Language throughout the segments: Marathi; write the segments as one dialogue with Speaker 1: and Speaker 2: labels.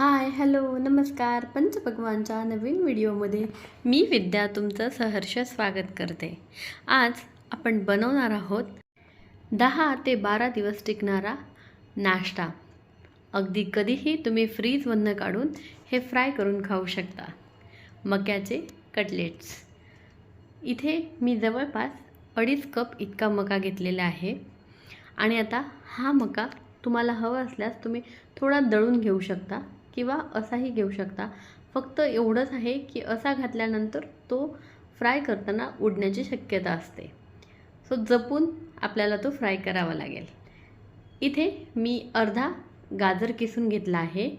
Speaker 1: हाय हॅलो नमस्कार. पंचभगवानच्या नवीन व्हिडिओमध्ये मी विद्या तुमचं सहर्ष स्वागत करते. आज आपण बनवणार आहोत दहा ते बारा दिवस टिकणारा नाश्ता. अगदी कधीही तुम्ही फ्रीजमधनं काढून हे फ्राय करून खाऊ शकता. मक्याचे कटलेट्स इथे मी जवळपास अडीच कप इतका मका घेतलेला आहे. आणि आता हा मका तुम्हाला हवा असल्यास तुम्ही थोडा दळून घेऊ शकता. किंवा असाही घेऊ शकता. फक्त एवढंच आहे की असा घातल्यानंतर तो फ्राय करताना उडण्याची शक्यता असते. सो जपून आपल्याला तो फ्राय करावा लागेल. इथे मी अर्धा गाजर किसून घेतला आहे.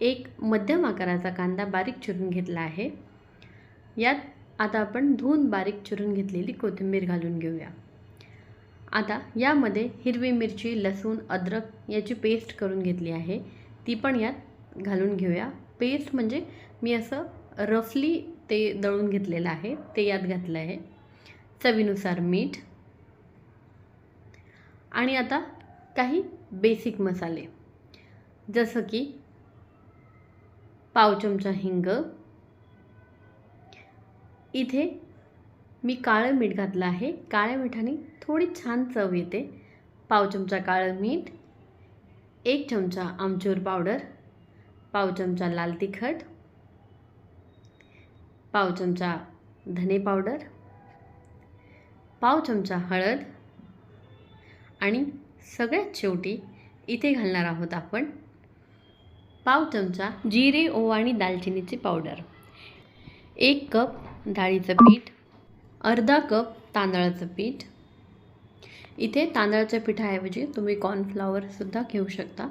Speaker 1: एक मध्यम आकाराचा कांदा बारीक चिरून घेतला आहे. यात आता आपण धुवून बारीक चिरून घेतलेली कोथिंबीर घालून घेऊया. आता यामध्ये हिरवी मिरची लसूण अद्रक याची पेस्ट करून घेतली आहे. ती पण यात घालून घेऊया. पेस्ट म्हणजे मी असं रफली ते दळून घेतलेलं आहे. ते यात घातलं आहे. चवीनुसार मीठ. आणि आता काही बेसिक मसाले. जसं की पाव चमचा हिंग. इथे मी काळं मीठ घातलं आहे. काळ्या मिठाने थोडी छान चव येते. पाव चमचा काळं मीठ. एक चमचा आमचूर पावडर. पाव चमचा लाल तिखट पाव चमचा धने पावडर पाव चमचा हळद आणि सगळ्यात शेवटी इथे घालणार आहोत आपण पाव चमचा जिरे ओवा आणि दालचिनीची पावडर. एक कप डाळीचं पीठ अर्धा कप तांदळाचं पीठ. इथे तांदळाच्या पिठाऐवजी तुम्ही कॉर्नफ्लॉवरसुद्धा घेऊ शकता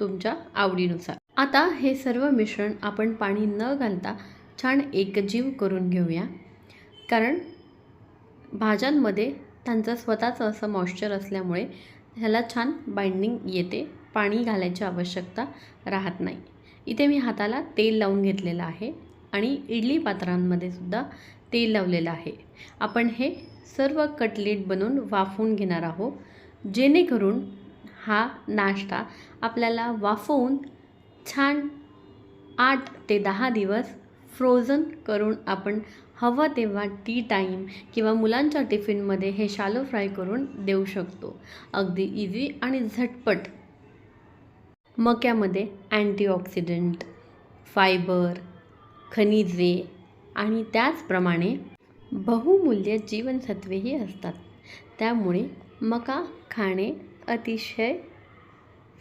Speaker 1: तुमच्या आवडीनुसार. आता हे सर्व मिश्रण आपण पाणी न घालता छान एकजीव करून घेऊया. कारण भाज्यांमध्ये त्यांचं स्वतःचं असं मॉइश्चर असल्यामुळे ह्याला छान बाइंडिंग येते. पाणी घालायची आवश्यकता राहत नाही. इथे मी हाताला तेल लावून घेतलेलं आहे आणि इडली पात्रांमध्ये सुद्धा तेल लावलेलं आहे. आपण हे सर्व कटलेट बनवून वाफवून घेणार आहोत. जेणेकरून हा नाश्ता आपल्याला वाफवून छान आठ ते दहा दिवस फ्रोझन करून आपण हवं तेव्हा टी टाईम किंवा मुलांच्या टिफिनमध्ये हे शालो फ्राय करून देऊ शकतो. अगदी इझी आणि झटपट. मक्यामध्ये अँटीऑक्सिडंट फायबर खनिजे आणि त्याचप्रमाणे बहुमूल्य जीवनसत्वेही असतात. त्यामुळे मका खाणे अतिशय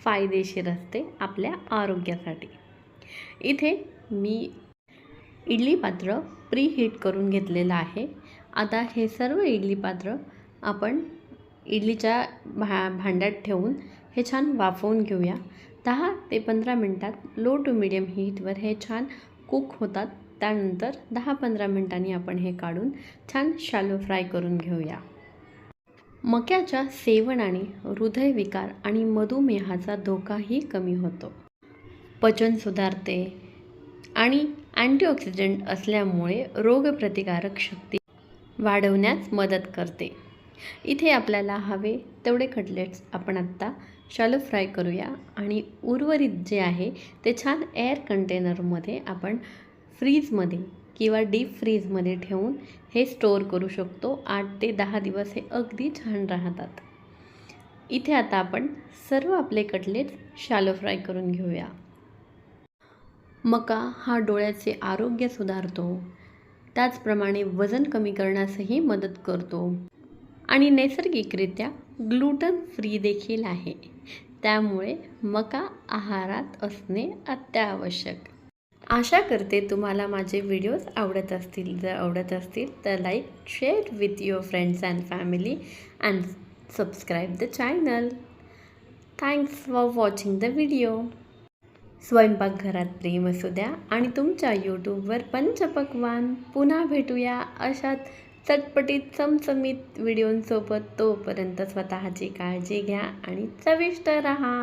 Speaker 1: फायदेशीर असते आपल्या आरोग्यासाठी. इथे मी इडली पात्र प्रीहीट करून घेतलेलं आहे. आता हे सर्व इडली पात्र आपण इडलीच्या भा भांड्यात ठेवून हे छान वाफवून घेऊया. दहा ते पंधरा मिनटात लो टू मिडियम हीटवर हे छान कुक होतात. त्यानंतर दहा पंधरा मिनटांनी आपण हे काढून छान शालो फ्राय करून घेऊया. मक्याच्या सेवनाने हृदयविकार आणि मधुमेहाचा धोकाही कमी होतो. पचन सुधारते आणि अँटीऑक्सिडंट असल्यामुळे रोगप्रतिकारक शक्ती वाढवण्यास मदत करते. इथे आपल्याला हवे तेवढे कटलेट्स आपण आत्ता शालो फ्राय करूया आणि उर्वरित जे आहे ते छान एअर कंटेनरमध्ये आपण फ्रीजमध्ये किंवा डीप फ्रीजमध्ये ठेवून हे स्टोअर करू शकतो. आठ ते दहा दिवस हे अगदी छान राहतात. इथे आता आपण सर्व आपले कटलेट्स शालो फ्राय करून घेऊया. मका हा डोळ्याचे आरोग्य सुधारतो. त्याचप्रमाणे वजन कमी करण्यासही मदत करतो. आणि नैसर्गिकरित्या ग्लुटन फ्री देखील आहे. त्यामुळे मका आहारात असणे अत्यावश्यक. आशा करते तुम्हाला माझे व्हिडिओज आवडत असतील जर आवडत असतील तर like share with your friends and family and subscribe the channel thanks for watching the video स्वयंपाकघरात प्रेम असू द्या आणि तुमच्या यूट्यूबवर पंचपक्वान पुन्हा भेटूया अशात चटपटीत चमचमीत व्हिडिओंसोबत तोपर्यंत स्वतःची काळजी घ्या आणि चविष्ट रहा.